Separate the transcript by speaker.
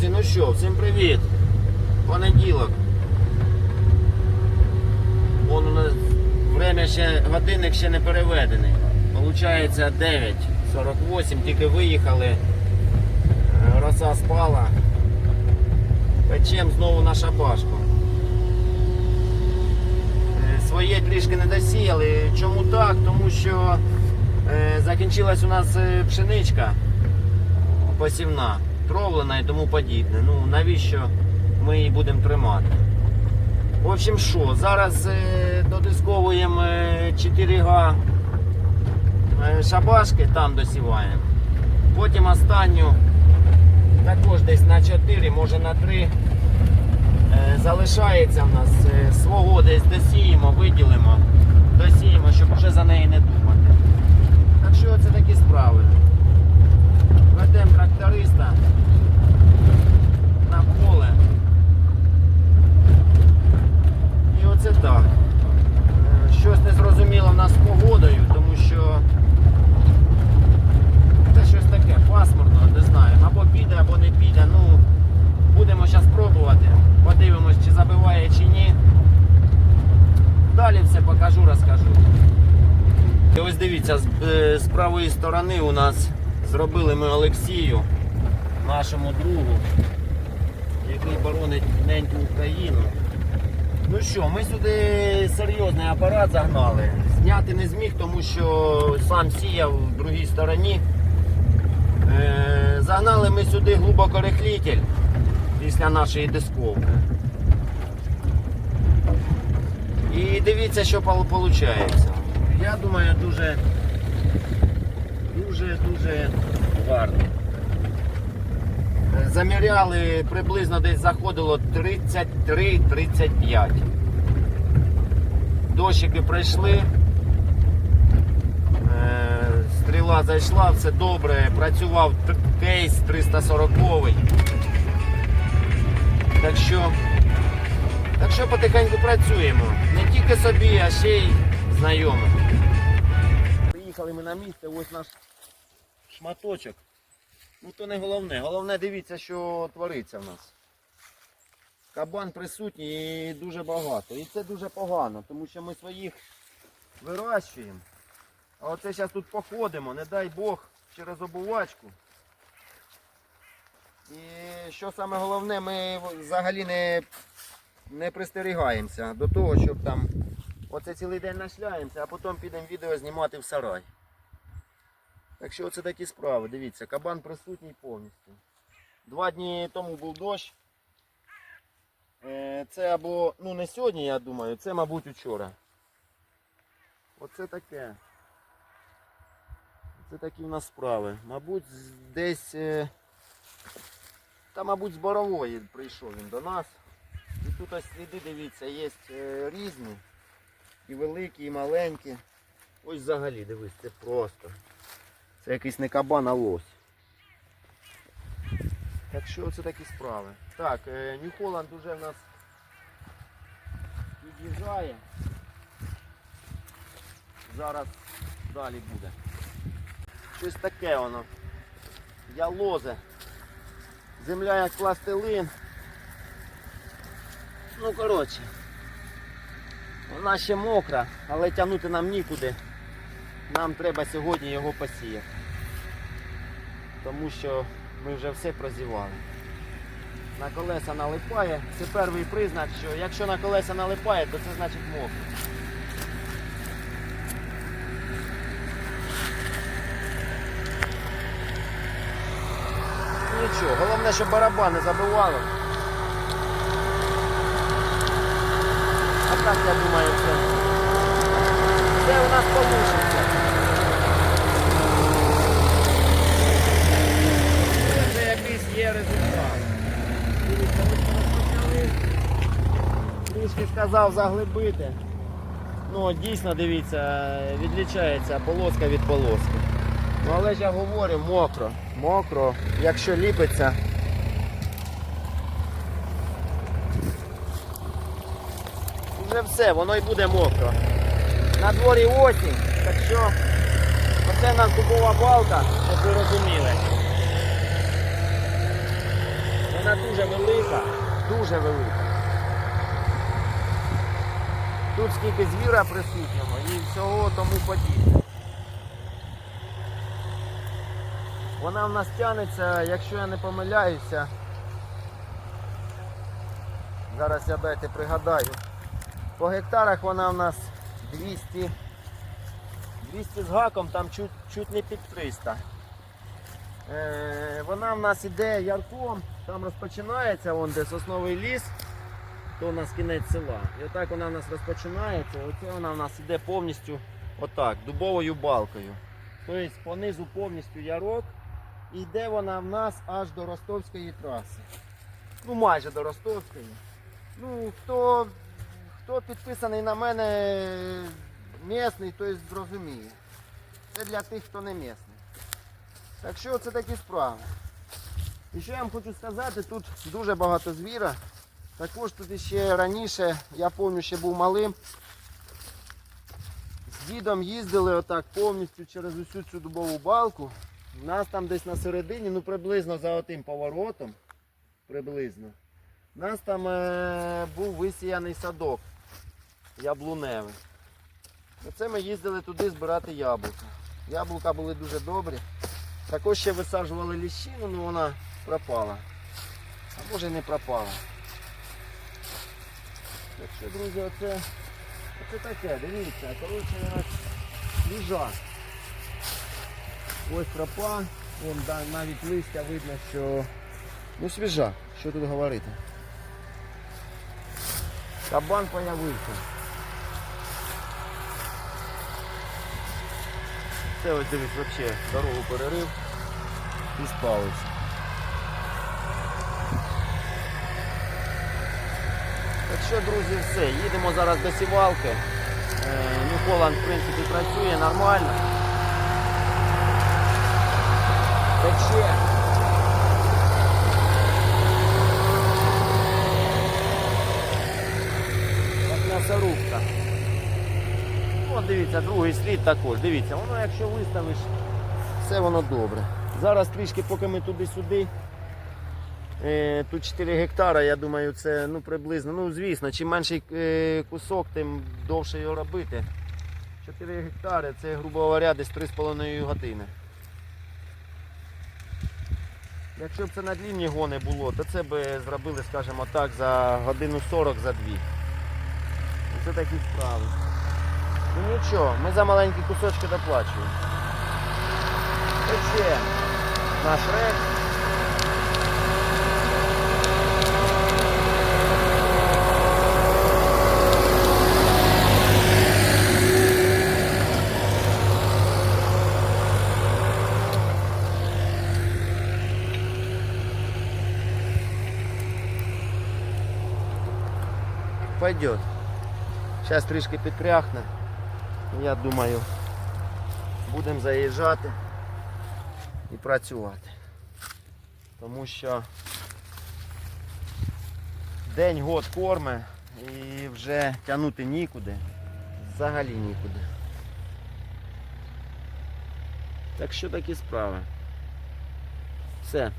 Speaker 1: Друзі, ну що, всім привіт. Понеділок. Вон у нас время ще, годинник ще не переведений. Получається 9.48, тільки виїхали. Роса спала. Печем знову на шабашку. Е, Своє трішки не досіяли. Чому так? Тому що е, закінчилась у нас е, пшеничка посівна, тровлена і тому подібне. Ну навіщо ми її будемо тримати? В общем, що, зараз е, додисковуємо е, 4 га е, шабашки, там досіваємо. Потім останню також десь на 4, може на 3 е, залишається в нас е, свого десь досіємо, виділимо, досіємо, щоб вже за неї не думати. Так що це такі справи. Ведемо тракториста на поле. І оце так. Щось не зрозуміло в нас з погодою, тому що це щось таке пасмурно, не знаю. Або піде, або не піде. Ну, будемо зараз пробувати. Подивимось, чи забиває, чи ні. Далі все покажу, розкажу. І ось дивіться, з, е, правої сторони у нас зробили ми Олексію, нашому другу, який боронить неньку Україну. Ну що, ми сюди серйозний апарат загнали. Зняти не зміг, тому що сам сіяв в другій стороні. Е, загнали ми сюди глибокорихлітель після нашої дисковки. І дивіться, що виходить. Я думаю, дуже дуже дуже гарно. Заміряли приблизно десь заходило 33-35. Дощики пройшли. Е, Стріла зайшла, все добре. Працював кейс 340 Так що, так що потихеньку працюємо. Не тільки собі, а ще й знайомим. Приїхали ми на місце, ось наш шматочок. Ну то не головне. Головне дивіться, що твориться в нас. Кабан присутній і дуже багато. І це дуже погано, тому що ми своїх вирощуємо. А оце зараз тут походимо, не дай Бог, через обувачку. І що саме головне, ми взагалі не, не пристерігаємося до того, щоб там оце цілий день нашляємося, а потім підемо відео знімати в сарай. Так що оце такі справи. Дивіться, кабан присутній повністю. Два дні тому був дощ. Е, Це або, ну не сьогодні, я думаю, це, мабуть, учора. Оце таке. Це такі в нас справи. Мабуть, десь. е, Та, мабуть, з борової прийшов він до нас. І тут ось сліди, дивіться, є е, різні. І великі, і маленькі. Ось взагалі, дивись, це просто. Це якийсь не кабан, а лось. Так що це такі справи. Так, е, Нью-Холланд уже в нас під'їжджає. Зараз далі буде. Щось таке воно. Ялозе. Земля як пластилин. Ну коротше. Вона ще мокра, але тягнути нам нікуди. Нам треба сьогодні його посіяти. Тому що ми вже все прозівали. На колеса налипає. Це перший признак, що якщо на колеса налипає, то це значить мокро. Нічого, головне, щоб барабани забивали. А так я думаю, це, це у нас получиться. Це якийсь є результат. Дивіться, ми розпочали. Трішки сказав заглибити. Ну, дійсно, дивіться, відлічається полоска від полоски. Ну, але ж я говорю, мокро. Мокро, якщо ліпиться. Вже все, воно і буде мокро. На дворі осінь, так що оце нас дубова балка, щоб ви розуміли. Вона дуже велика, дуже велика. Тут скільки звіра присутнього і всього тому подібне. Вона в нас тягнеться, якщо я не помиляюся. Зараз я дайте пригадаю. По гектарах вона в нас 200, 200 з гаком, там чуть, чуть не під 300. Е, вона в нас іде ярком, там розпочинається, вон де сосновий ліс, то у нас кінець села. І отак вона в нас розпочинається. Оце вона в нас іде повністю отак, дубовою балкою. Тобто понизу повністю ярок. І йде вона в нас аж до Ростовської траси. Ну майже до Ростовської. Ну, хто, хто підписаний на мене місний, той зрозуміє. Це для тих, хто не місний. Так що це такі справи. І що я вам хочу сказати, тут дуже багато звіра. Також тут ще раніше, я пам'ятаю, ще був малим. З дідом їздили отак повністю через усю цю дубову балку. У нас там десь на середині, ну приблизно за отим поворотом. Приблизно. У нас там е, був висіяний садок яблуневий. Оце ми їздили туди збирати яблука. Яблука були дуже добрі. Також ще висаджували ліщину, але вона пропала. А може не пропала. Так що, друзі, оце, оце таке, дивіться, коротше, у нас ліжак. Ось тропа, вон да, навіть листя видно, що ну свіжа, що тут говорити. Кабан появився. Це ось дивись, взагалі дорогу перерив і спалився. Так що, друзі, все, їдемо зараз до сівалки. Е, ну, в принципі, працює нормально. Тече. Дивіться, другий слід також. Дивіться, воно якщо виставиш, все воно добре. Зараз трішки, поки ми туди-сюди. Е, тут 4 гектара, я думаю, це ну, приблизно. Ну, звісно, чим менший е, кусок, тим довше його робити. 4 гектари це, грубо говоря, десь 3,5 години. Якщо б це на длінні гони було, то це б зробили, скажімо так, за годину 40 за дві. Це такі справи. Ну нічого, ми за маленькі кусочки доплачуємо. Це наш рек. Пойдет. Зараз трішки підкряхне. Я думаю, будемо заїжджати і працювати. Тому що день год корме і вже тягнути нікуди. Взагалі нікуди. Так що такі справи. Все.